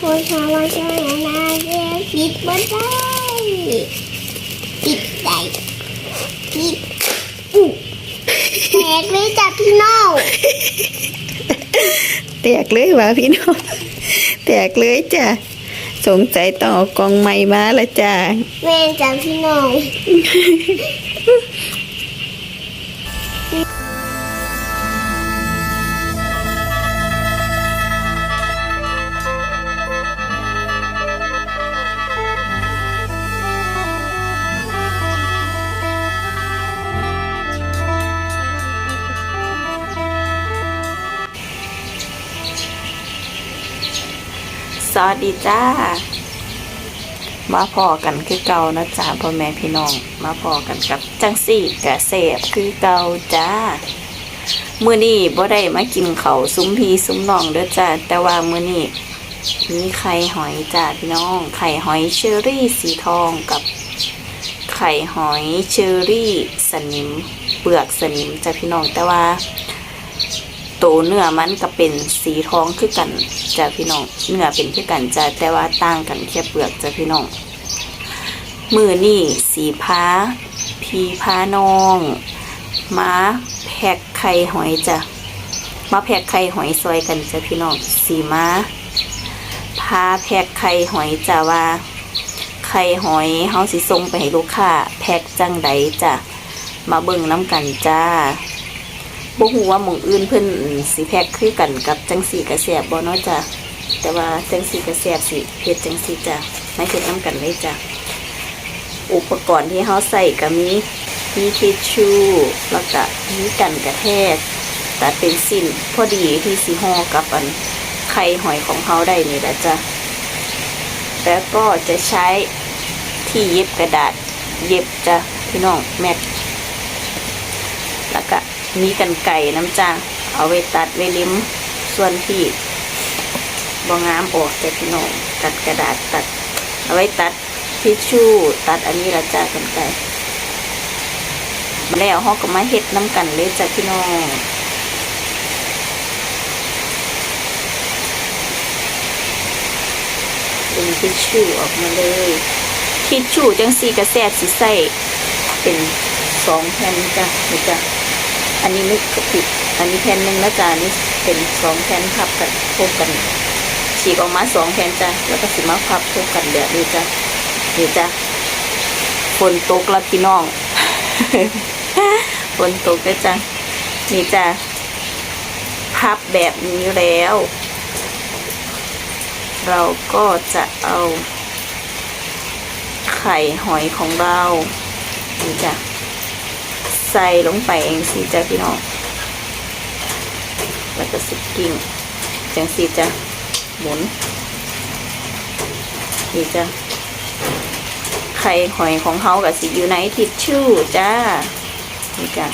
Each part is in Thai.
คนทำมาช่วยนะเรียกผิดบ่ได้ผิดได้ผิดอุ๊แตกเลยจ้ะพี่น้องแตกเลยวะพี่น้องแตกเลยจ้ะสงสัยต้องเอากองไม้มาละจ้ะแม่จ้ะพี่น้อง สวัสดีจ้า มาพอกันคือเก่านะจ้าพ่อแม่พี่น้อง มาพอกันกับจังสี่กะเสบคือเก่าจ้ามื้อนี้บ่ได้มากินเขาซุ้มพีซุ้มน้องเด้อจ้าแต่ว่ามื้อนี้มีไข่หอยจ้าพี่น้อง ไข่หอยเชอรี่สีทองกับ ไข่หอยเชอรี่สนิม เปลือกสนิมจ้าพี่น้องแต่ว่า ตัวเนื้อมันก็เป็นสีทองคือกันจ้ะพี่น้องเนื้อเป็นคือกันจ้ะแต่ว่าต่างกันแค่เปลือกจ้ะพี่น้องมือนี่สีพ้าพีพ้าน้องม้าแพกไข่หอยจ้ะมาแพกไข่หอยซอยกันจ้ะพี่น้องสีม้าพาแพกไข่หอยจ้ะว่าไข่หอยเฮาสิส่งไปให้ลูกค้าแพกจังใดจ้ะมาเบิ่งน้ำกันจ้า บ่ฮู้ว่าหมองอื่นเพิ่นสิแพ็คคือกันกับจังสีกระแสบบ่เนาะจ้ะแต่ว่าจังสีกระแสบสิเฮ็ดจังสีจ้ะไม่เฮ็ดนํกันเลยจ้ะอุปกรณ์ที่เฮาใส่ก็มีมีทิชชู่แล้วก็มีกันกระแทกตัดเป็นสิ้นพอดีที่สิห่อกับอันไข่หอยของเฮาได้นี่แหละจ้ะแล้วก็จะใช้ที่เย็บกระดาษเย็บจ้ะพี่น้องแม็กแล้วก็ มีกันไก่น้ำจางเอาไว้ตัดไว้ลิ้มส่วนที่บองามออกแต่พี่น้องตัดกระดาษตัด เอาไว้ตัดทิชชู่ตัดอันนี้ละจ้ากันไก่มาแล้วห้องก็มาเฮ็ดน้ำกันเลยจ้ะพี่น้องดึงทิชชู่ออกมาเลยทิชชู่จังสีกระแสสีใส่เป็นสองแผ่นจ้ะนี่จ้ะ อันนี้ไม่ผิดอันนี้แผ่นหนึ่งนะจ๊ะอันนี่เป็นสองแผ่นพับกันพบกันฉีกออกมาสองแผ่นจ้ะแล้วก็สิมาพับพบกันแบบนี้จ้ะนี่จ้ะฝนตกแล้วพี่น้องฝนตกแล้วจ้ะนี่จ้ะพับแบบนี้แล้ว เราก็จะเอาไข่หอยของเรานี่จ้ะ ใส่ลงไปเองสิจ้ะพี่น้อง แล้วก็สกิ้งจังสิจ้ะหมุนนี่จ้ะไข่หอยของเขากับสิอยู่ในทิชชู่จ้านี่จ้ะ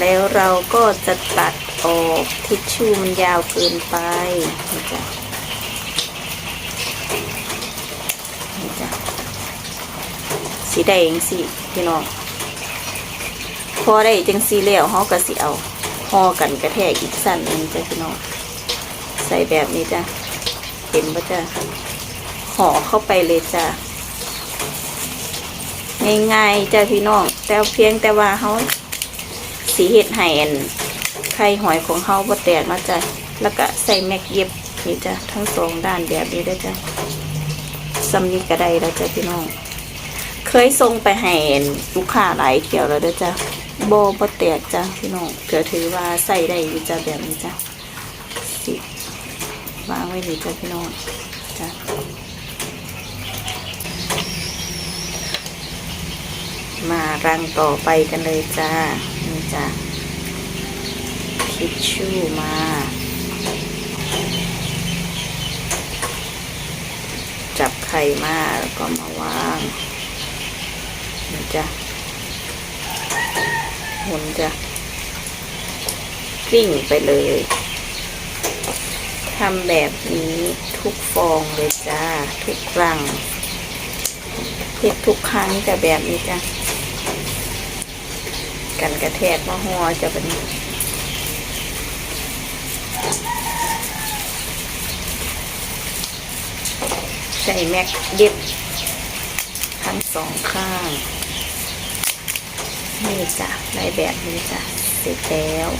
แล้วเราก็จะตัดออกทิชชู่มันยาวเกินไปนี่จ้ะนี่จ้ะสีแดงสีพี่น้อง พอได้จังสีแล้วเขาก็สิเอาห่อกันกระแทกอีกสั้นนึงจ้ะพี่น้องใส่แบบนี้จ้ะเห็นปะจ้ะห่อเข้าไปเลยจ้ะง่ายๆจ้ะพี่น้องแต่เพียงแต่ว่าเขาสีเห็ดไห่นไข่หอยของเขาบ่แตกเนาจ้ะแล้วก็ใส่แม็กเย็บนี่จ้ะทั้งสองด้านแบบนี้ได้จ้ะซัมนี้ก็ได้แล้วจ้ะพี่น้อง เคยส่งไปให้ลูกค้าหลายเที่ยวแล้วด้อจ้ะ โบบแตกจ้ะพี่น้องก็ถือว่าใส่ได้อยู่จ้ะแบบนี้จ้ะสิวางไว้นี่จ้ะพี่น้องจ้ะมารังต่อไปกันเลยจ้า นี่จ้ะทิชชู่มาจับไข่มาแล้วก็มาวางนี่จ้ะ มุนจะกลิ้งไปเลยทำแบบนี้ทุกฟองเลยจ้า ทุกรังเพ็ดทุกครั้งจะแบบนี้จ้ะกันกระแทกมาหัวจะเป็นใส่แม็กเด็บทั้งสองข้าง นี่จ้ะได้แบบนี้จ้ะเสร็จแล้ว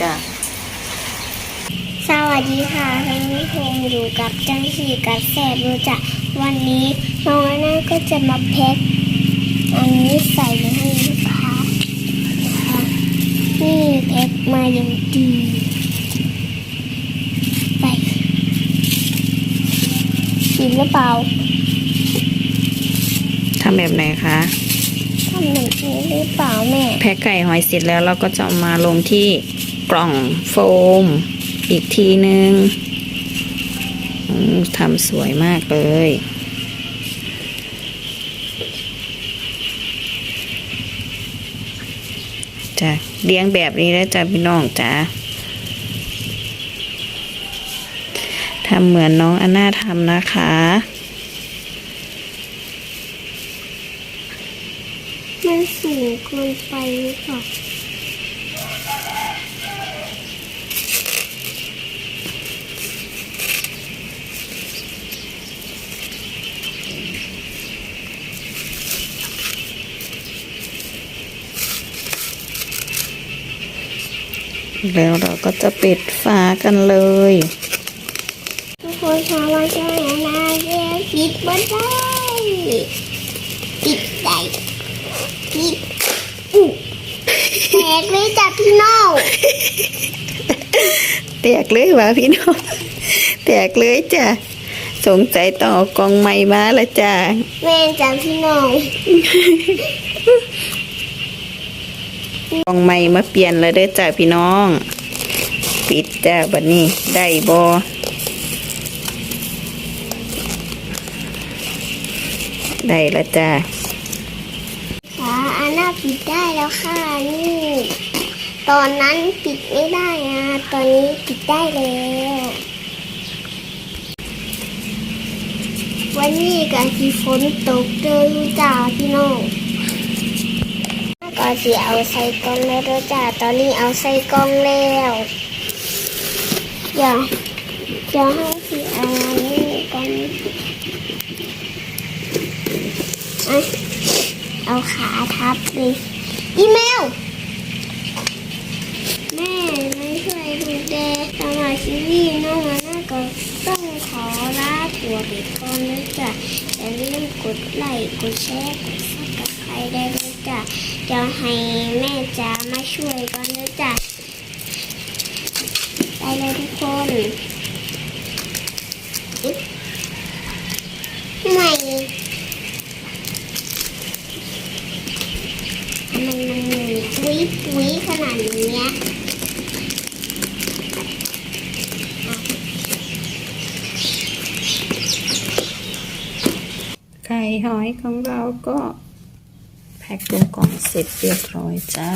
จ้ะสวัสดีค่ะท่านผู้ชมอยู่กับจังสีกับแสบรู้จักวันนี้น้องน่าก็จะมาแพ็คอันนี้ใส่ให้ลูกค้านะคะนี่แพ็คมาอย่างดีไปกินหรือเปล่าำแบบไหนคะทำเหมือนนี้หรือเปล่าแม่ แพ็คไก่หอยเสร็จแล้วเราก็จะเอามาลงที่กล่องโฟม อีกทีนึงอืมทำสวยมากเลยจ้ะเลี้ยงแบบนี้แล้วจ้ะพี่น้องจ้ะทำเหมือนน้องอันน่าทำนะคะ มันสูงเกินไปหรือเปล่าแล้วเราก็จะปิดฝากันเลยทุกคนคะว่าจะนาเรียปิดบ่ได้ปิดได้ ปิดอู้แตกเลยจ้ะพี่น้องแตกเลยวะพี่น้องแตกเลยจ้ะสงสัยต้องเอากองไม้มาละจ้ะแม่จ้ะพี่น้องกองไม้มาเปลี่ยนแล้วเด้อจ้ะพี่น้อง ปิดจ้ะบัดนี้ได้บอได้ละจ้ะค่ะอันน่า ปิดได้แล้วค่ะนี่ ตอนนั้นปิดไม่ได้นะตอนนี้ปิดได้แล้ววันนี้กับที่ฝนตกเดินจ้าพี่น้องก็สิเอาใส่กล่องแล้วเด้จ้าตอนนี้เอาใส่กล่องแล้วอย่าอย่าให้สิเอานนี้ก่อนอะเอา ขาทับเลยอีเมล แม่ไม่ช่วยดูแลสมาชีวิตน้องมาน่าก็ต้องขอลาตัวไปก่อนนะจ๊ะอย่าลืมกดไลค์กดแชร์กดซับสไครต์ได้เลยจ้ะจะให้แม่จ๋ามาช่วยก่อนนะจ๊ะไปเลยทุกคนอึ๊บไม่มันมันหมุนปุ้ยปุ้ยขนาดเนี้ย ไข่ หอยของเราก็แพ็คลงกล่องเสร็จเรียบร้อยจ้า